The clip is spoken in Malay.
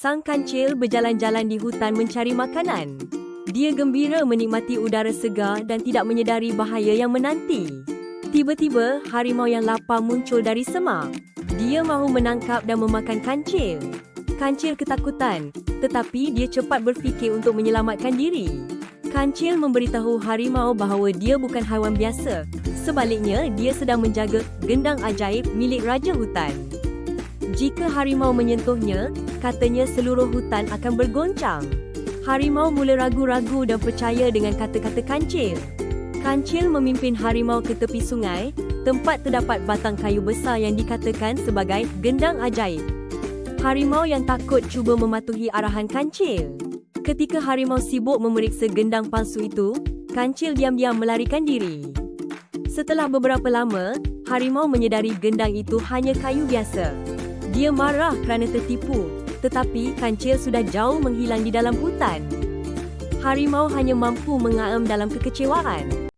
Sang kancil berjalan-jalan di hutan mencari makanan. Dia gembira menikmati udara segar dan tidak menyedari bahaya yang menanti. Tiba-tiba, harimau yang lapar muncul dari semak. Dia mahu menangkap dan memakan kancil. Kancil ketakutan, tetapi dia cepat berfikir untuk menyelamatkan diri. Kancil memberitahu harimau bahawa dia bukan haiwan biasa. Sebaliknya, dia sedang menjaga gendang ajaib milik Raja Hutan. Jika harimau menyentuhnya, katanya seluruh hutan akan bergoncang. Harimau mula ragu-ragu dan percaya dengan kata-kata kancil. Kancil memimpin harimau ke tepi sungai, tempat terdapat batang kayu besar yang dikatakan sebagai gendang ajaib. Harimau yang takut cuba mematuhi arahan kancil. Ketika harimau sibuk memeriksa gendang palsu itu, kancil diam-diam melarikan diri. Setelah beberapa lama, harimau menyedari gendang itu hanya kayu biasa. Dia marah kerana tertipu, tetapi kancil sudah jauh menghilang di dalam hutan. Harimau hanya mampu mengaum dalam kekecewaan.